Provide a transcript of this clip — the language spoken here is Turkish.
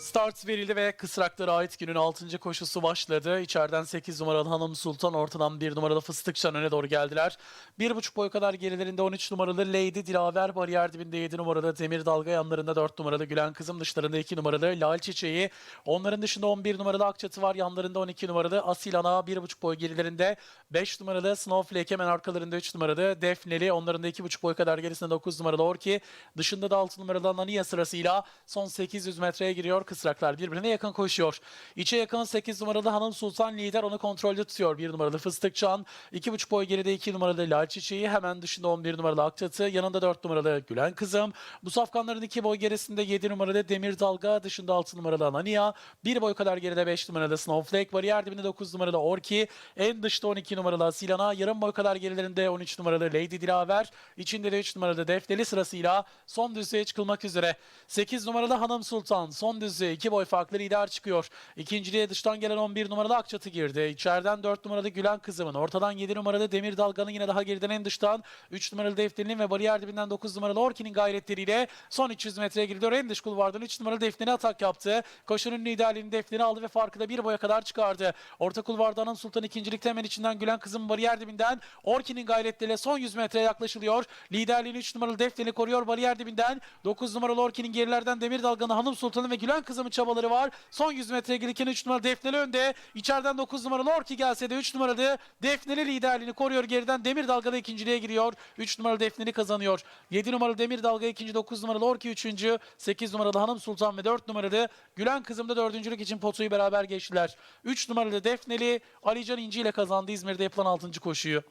Start verildi ve kısraklara ait günün 6. koşusu başladı. İçeriden 8 numaralı Hanım Sultan, ortadan 1 numaralı Fıstıkçan öne doğru geldiler. 1,5 boy kadar gerilerinde 13 numaralı Lady Dilaver, bariyer dibinde 7 numaralı Demir Dalga, yanlarında 4 numaralı Gülen Kızım, dışlarında 2 numaralı Lal Çiçeği. Onların dışında 11 numaralı Akçatı var, yanlarında 12 numaralı Asil Ana, 1,5 boy gerilerinde 5 numaralı Snowflake, hemen arkalarında 3 numaralı Defneli, onların da 2,5 boy kadar gerisinde 9 numaralı Orki, dışında da 6 numaralı Anania sırasıyla son 800 metreye giriyor. Kısraklar birbirine yakın koşuyor. İçe yakın 8 numaralı Hanım Sultan lider onu kontrolde tutuyor. 1 numaralı Fıstıkçan, 2,5 boy geride 2 numaralı Lal Çiçeği, hemen dışında 11 numaralı Akçatı, yanında 4 numaralı Gülen Kızım. Bu safkanların 2 boy gerisinde 7 numaralı Demir Dalga, dışında 6 numaralı Anania, 1 boy kadar geride 5 numaralı Snowflake, bariyer dibinde 9 numaralı Orki, en dışta 12 numaralı Asilana, yarım boy kadar gerilerinde 13 numaralı Lady Dilaver, içinde de 3 numaralı Defneli sırasıyla son düzlüğe çıkılmak üzere. 8 numaralı Hanım Sultan son düzlüğe 2 boy farklı lider çıkıyor. İkinciliğe dıştan gelen 11 numaralı Akçatı girdi. İçeriden 4 numaralı Gülen Kızım'ın, ortadan 7 numaralı Demir Dalga'nın yine daha geriden en dıştan 3 numaralı Defneli'nin ve bariyer dibinden 9 numaralı Orki'nin gayretleriyle son 300 metreye giriliyor. En dış kulvardan 3 numaralı Defneli atak yaptı. Koşunun liderliğini Defneli aldı ve farkı da bir boya kadar çıkardı. Orta kulvarda Hanım Sultan ikincilikte hemen içinden Gülen Kızım bariyer dibinden Orki'nin gayretleriyle son 100 metreye yaklaşılıyor. Liderliğini 3 numaralı Defneli koruyor bariyer dibinden. 9 numaralı Orki'nin gerilerden Demir Dalgan'ı Hanım Sultan'ın ve Gülen Kızım'ın çabaları var. Son 100 metreye gelirken 3 numaralı Defneli önde. İçeriden 9 numaralı Orki gelse de 3 numaralı Defneli liderliğini koruyor. Geriden Demir Dalga'da ikinciliğe giriyor. 3 numaralı Defneli kazanıyor. 7 numaralı Demir Dalga ikinci, 9 numaralı Orki üçüncü, 8 numaralı Hanım Sultan ve 4 numaralı Gülen Kızım da dördüncülük için potuyu beraber geçtiler. 3 numaralı Defneli Alican İnci ile kazandı İzmir'de yapılan 6. koşuyu.